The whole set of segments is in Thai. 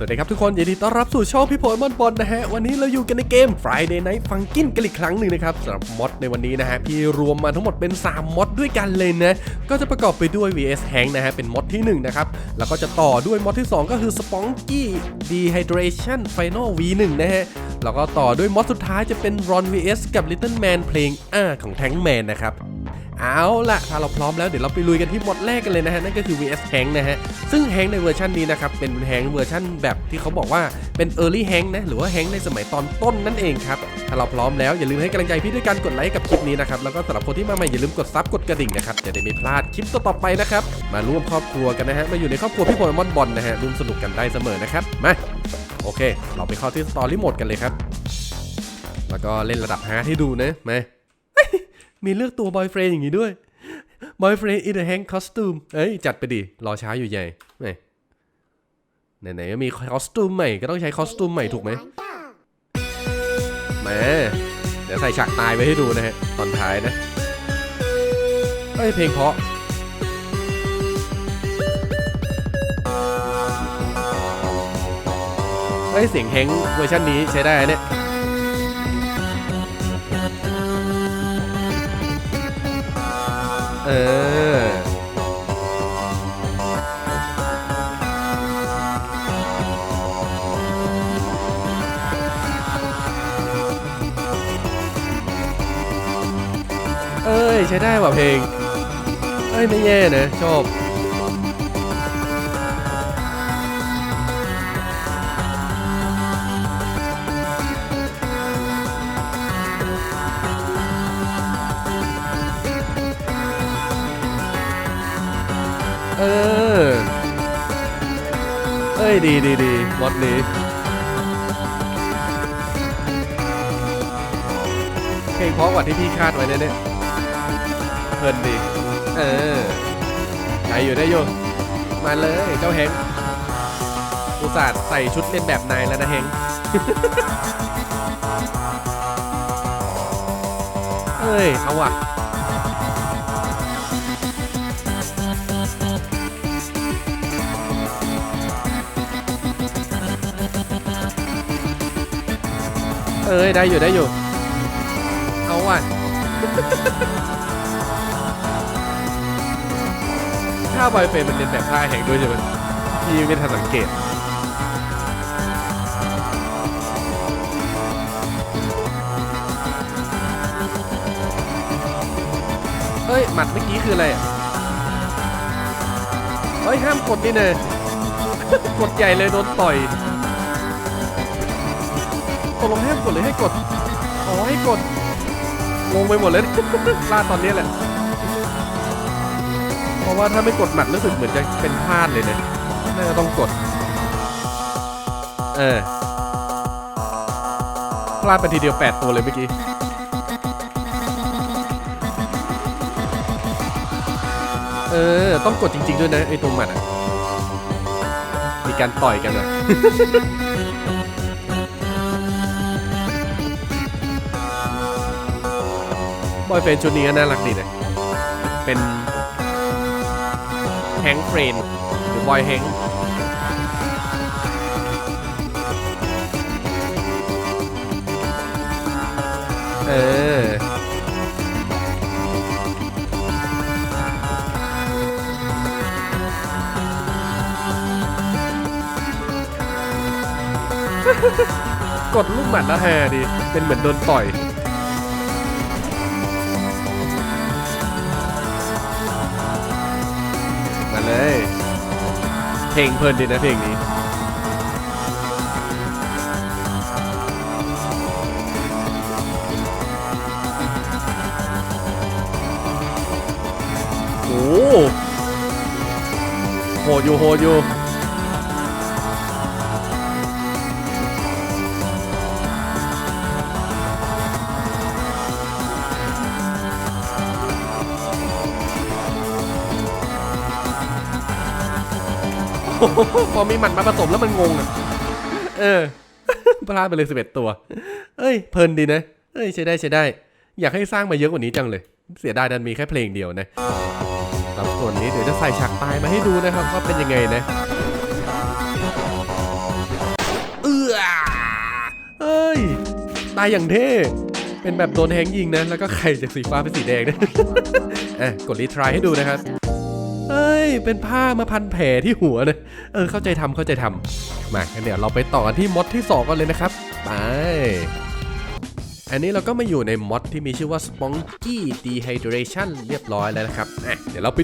สวัสดีครับทุกคนยินดีต้อนรับสู่ช่องพี่โพลมอนบอลนะฮะ วันนี้เราอยู่กันในเกม Friday Night Funkin กันอีกครั้งหนึ่งนะครับสำหรับมอดในวันนี้นะฮะ พี่รวมมาทั้งหมดเป็น 3มอดด้วยกันเลยนะ ก็จะประกอบไปด้วย VS Hank นะฮะ เป็นมอดที่1นะครับ แล้วก็จะต่อด้วยมอดที่ 2 ก็คือ Sponky Dehydration Final V1 นะฮะ แล้วก็ต่อด้วยมอดสุดท้ายจะเป็น Ron VS กับ Little Man เพลงอ่าของ Tank Man นะครับ เอาล่ะ ถ้าเราพร้อมแล้วเดี๋ยวเราไปลุยกันที่มดแรกกันเลยนะฮะ นั่นก็คือ VS Hank นะฮะ ซึ่ง Hank ในเวอร์ชันนี้นะครับ เป็น Hank เวอร์ชันแบบที่เขาบอกว่าเป็น Early Hank นะ หรือว่า Hank ในสมัยตอนต้นนั่นเองครับ ถ้าเราพร้อมแล้วอย่าลืมให้กำลังใจพี่ด้วยการกดไลค์กับคลิปนี้นะครับ แล้วก็สำหรับคนที่มาใหม่อย่าลืมกดซับกดกระดิ่งนะครับจะได้ไม่พลาดคลิปต่อๆไปนะครับมาร่วมครอบครัวกันนะฮะมาอยู่ในครอบครัวพี่โปเกมอนบอลนะฮะร่วมสนุกกันได้เสมอนะครับมาโอเค เราไปเข้าที่สตอรี่โหมดกันเลยครับแล้วก็เล่นระดับฮาร์ดให้ดูนะมา มีเลือกตัวบอยเฟรนอย่างนี้ด้วย Boyfriend in a Hank costume เอ้ย จัดไปดิ รอช้าอยู่ใหญ่แหมไหนๆก็มีคอสตูมใหม่ก็ต้องใช้คอสตูมใหม่ถูกไหมแหมเดี๋ยวใส่ฉากตายไว้ให้ดูนะฮะ ตอนท้ายนะเอ้ย เพลงเพราะเฮ้ย เสียงแฮงเวอร์ชันนี้ใช้ได้เนี่ย เออ เอ้ย ใช้ได้ว่ะเพลง เอ้ย ไม่แย่นะ ชอบ เออ เอ้ยดีดีดีมอดนี้เพลงเพราะกว่าที่พี่คาดไว้เนี่ยเพลินดีเออได้อยู่ได้อยู่มาเลยเจ้าแฮงอุตส่าห์ใส่ชุดเล่นแบบนายแล้วนะแฮงเอ้ย เอาว่ะ เอ้ยได้อยู่ได้อยู่ เอาว่ะถ้าบอยเฟรมมันเรียนแบบท่าแห่งด้วยใช่ไหมพี่ไม่ทันสังเกตเฮ้ย หมัดเมื่อกี้คืออะไรอะเฮ้ย ห้ามกดนี่เนยกดใหญ่เลยโดนต่อย ตกลงให้กดหรือให้กดอ๋อให้กดงงไปหมดเลยพลาดตอนนี้แหละ เพราะว่าถ้าไม่กดหมัดรู้สึกเหมือนจะเป็นพลาดเลยเนี่ยน่าจะต้องกด เออพลาดไปทีเดียว 8 ตัวเลยเมื่อกี้เออ ต้องกดจริง ๆ ด้วยนะไอ้ตัวหมัดอะ มีการต่อยกันอะ บอยเฟรนชุดนี้ก็น่ารักดีนะ เป็นแฮงเฟรนหรือบอยแฮงเออกดลูกหมัดแล้วแฮดี เป็นเหมือนโดนต่อย เลย เพลงเพลินดีนะเพลงนี้โอ้โหโหดอยู่โหดอยู่ พอมีหมัดมาผสมแล้วมันงงอะ เออพลาดไปเลยสิบเอ็ดตัว เอ้ย เพลินดีนะ เอ้ยใช้ได้ใช้ได้ อยากให้สร้างมาเยอะกว่านี้จังเลย เสียดายดันมีแค่เพลงเดียวนะแล้วส่วนนี้เดี๋ยวจะใส่ฉากตายมาให้ดูนะครับว่าเป็นยังไงนะเอ้ย ตายอย่างเท่เป็นแบบโดนแฮงยิงนะ แล้วก็ไข่จากสีฟ้าเป็นสีแดงนะอะกดรีทรายให้ดูนะครับ เป็นผ้ามาพันแผลที่หัวนะเออเข้าใจทำเข้าใจทำมาเดี๋ยวเราไปต่อกันที่มดที่ 2กันเลยนะครับไปอันนี้เราก็มาอยู่ในมอดที่มีชื่อว่า Spunky Dehydration เรียบร้อยแล้วนะครับอะเดี๋ยวเราไป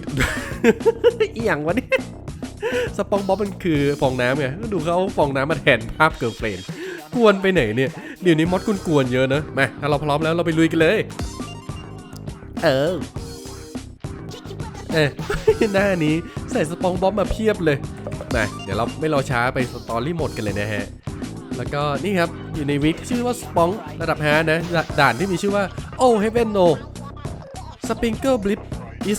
เอียงวะเนี่ยสปองบ๊อบมันคือฟองน้ำไงดูเขาฟองน้ำมาแทนภาพเกิร์ลเฟรนกวนไปไหนเนี่ย เดี๋ยวนี้มอดกุนกวนๆเยอะนะมาถ้าเราพร้อมแล้วเราไปลุยกันเลย เออ เออหน้านี้ใส่สปองบ๊อบมาเพียบเลยมาเดี๋ยวเราไม่รอช้าไปสตอรี่หมดกันเลยนะฮะ แล้วก็นี่ครับอยู่ในวิกชื่อว่าสปองระดับ5นะด่านที่มีชื่อว่า Oh Heaven No Sprinkle Blip is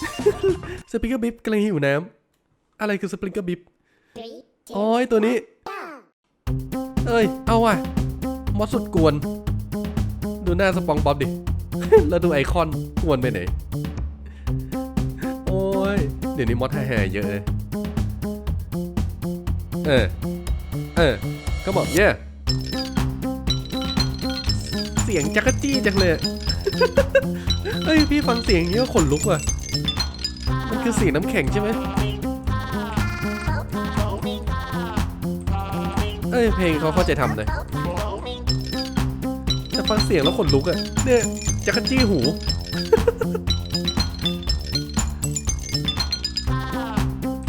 30 Sprinkle Blip กำลังหิวน้ำอะไรคือ Sprinkle Blip โอ้ยตัวนี้ เอ้ย เอาว่ะมอสสุดกวน ดูหน้าสปองบ๊อบดิ แล้วดูไอคอนกวนไปไหน เดี๋ยวนี้มอสแห่เยอะเลยเออ เออ ก็บอกเย่เสียงจักรจี้จังเลยเฮ้ยพี่ฟังเสียงนี้ก็ขนลุกว่ะ มันคือเสียงน้ำแข็งใช่ไหมเอ้ยเพลงเขาเข้าใจทำนะแต่ฟังเสียงแล้วขนลุกอะเนี่ยจักรจี้หู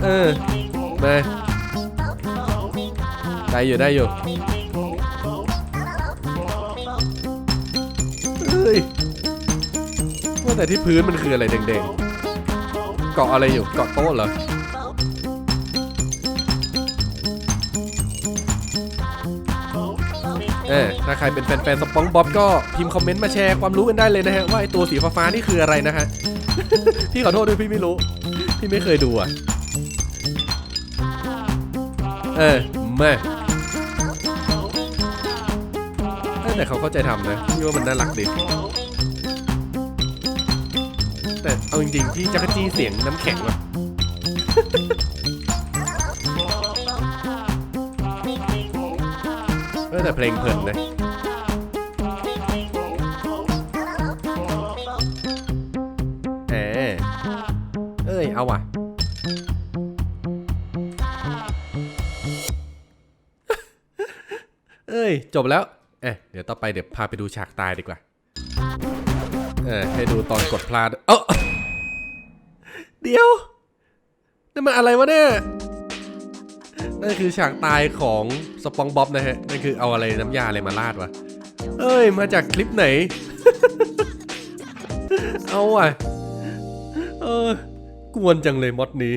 เออมาได้อยู่ได้อยู่เฮ้ยว่าแต่ที่พื้นมันคืออะไรแดงๆ เกาะอะไรอยู่เกาะโต๊ะเหรอเออถ้าใครเป็นแฟนๆสปองบ๊อบก็พิมพ์คอมเมนต์มาแชร์ความรู้กันได้เลยนะฮะ ว่าไอตัวสีฟ้าๆนี่คืออะไรนะฮะ พี่ขอโทษด้วยพี่ไม่รู้ พี่ไม่เคยดูอะ เออมาแต่เขาเข้าใจทำนะพี่ว่ามันน่ารักดีแต่เอาจริงๆที่จักรจี้เสียงน้ำแข็งว่ะเออแต่เพลงเพลินนะ อ้ย จบแล้ว เอ๊ะเดี๋ยวต่อไปเดี๋ยวพาไปดูฉากตายดีกว่า เออให้ดูตอนกดพลาด เอ้าเดี๋ยวนั่นมันอะไรวะเนี่ยนั่นคือฉากตายของสปองบ๊อบนะฮะ นั่นคือเอาอะไรน้ำยาอะไรมาราดวะ เอ้ย มาจากคลิปไหน เอาอะ เออกวนจังเลยมอดนี้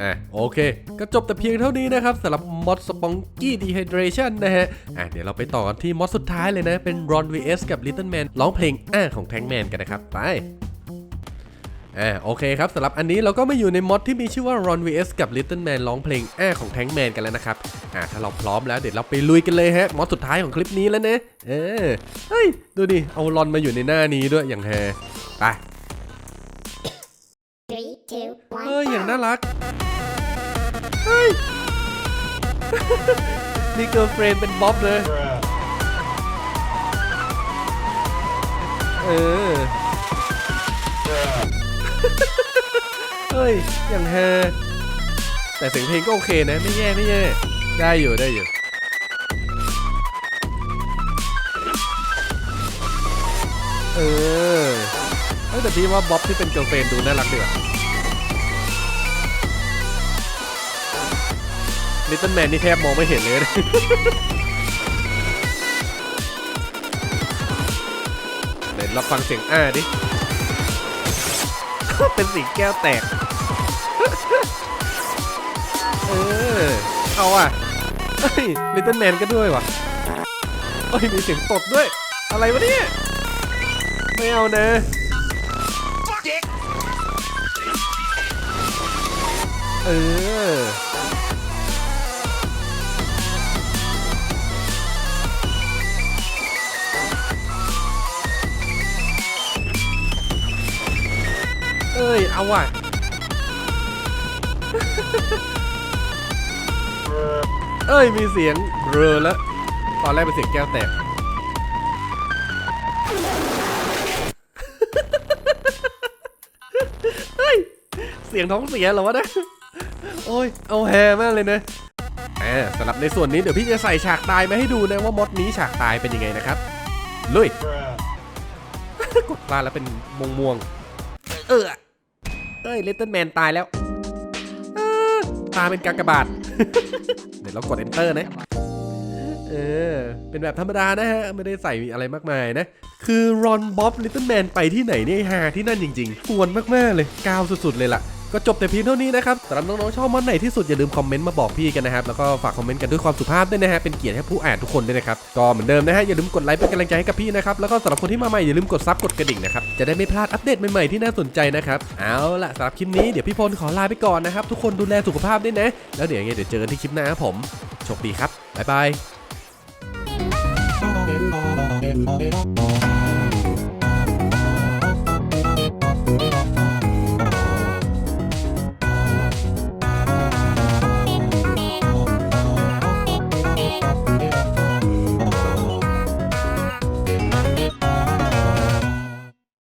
อะโอเค ก็จบแต่เพียงเท่านี้นะครับสำหรับมอดสปองกี้ดีไฮเดรชันนะฮะอะเดี๋ยวเราไปต่อกันที่มอดสุดท้ายเลยนะ เป็น Ron vs กับ Little Man ร้องเพลงอ้าของ Tank Man กันนะครับ ไปอ่าโอเคครับสำหรับอันนี้เราก็มาอยู่ในมอดที่มีชื่อว่า Ron vs กับ Little Man ร้องเพลงแอ้ของ Tank Man กันแล้วนะครับอ่าถ้าเราพร้อมแล้วเดี๋ยวเราไปลุยกันเลยฮะมอดสุดท้ายของคลิปนี้แล้วนะเออเฮ้ย ดูดิ เอารอนมาอยู่ในหน้านี้ด้วยอย่างแฮไป two, เฮ้ย one. อย่างน่ารัก เฮ้ย นี่เกิร์ลเฟรนเป็นบ๊อบเลย เออ เฮ้ย อย่างแฮแต่เสียงเพลงก็โอเคนะ ไม่แย่ไม่แย่ ได้อยู่ได้อยู่ เออเอ้ยแต่พี่ว่าบ๊อบที่เป็นเกิร์ลเฟรนดูน่ารักดีว่ะ ลิตเติ้ลแมนนี่แทบมองไม่เห็นเลยนะเดี๋ยวเราฟังเสียงอ้าดิ เป็นสีแก้วแตก เออ เอาอะลิตเติ้ลแมนก็ด้วยว่ะเฮ้ยมีเสียงตดด้วย อะไรวะเนี่ย ไม่เอานะเออ อ้ย เอาว่ะเอ้ย มีเสียงเบลอแล้ว ตอนแรกเป็นเสียงแก้วแตก เฮ้ย เสียงท้องเสียเหรอวะเนะ โอ้ย เอาแฮมากเลยนะอ่าสำหรับในส่วนนี้เดี๋ยวพี่จะใส่ฉากตายมาให้ดูนะว่ามดนี้ฉากตายเป็นยังไงนะครับ ลุย กดพลาแล้วเป็นม่วงม่วง เออ เอ้ยเลตเติ้ลแมนตายแล้วอ้าตาเป็นกากบาท เดี๋ยวเรากด enter นะ เออ เป็นแบบธรรมดานะฮะ ไม่ได้ใส่อะไรมากมายนะ คือรอนบ๊อบลิตเติ้ลแมนไปที่ไหนเนี่ยฮาที่นั่นจริงๆกวนมากๆเลย กาวสุดๆเลยล่ะ ก็จบแต่เพียงเท่านี้นะครับสำหรับน้องๆชอบมอนไหนที่สุดอย่าลืมคอมเมนต์มาบอกพี่กันนะครับแล้วก็ฝากคอมเมนต์กันด้วยความสุภาพด้วยนะฮะเป็นเกียรติให้ผู้อ่านทุกคนด้วยนะครับก็เหมือนเดิมนะฮะอย่าลืมกดไลค์เป็นกำลังใจให้กับพี่นะครับแล้วก็สำหรับคนที่มาใหม่อย่าลืมกดซับกดกระดิ่งนะครับจะได้ไม่พลาดอัปเดตใหม่ๆที่น่าสนใจนะครับเอาล่ะสำหรับคลิปนี้เดี๋ยวพี่พลขอลาไปก่อนนะครับทุกคนดูแลสุขภาพด้วยนะ แล้วเดี๋ยวยังไงเดี๋ยวเจอกันที่คลิปหน้าครับผมโชคดีครับบ๊ายบาย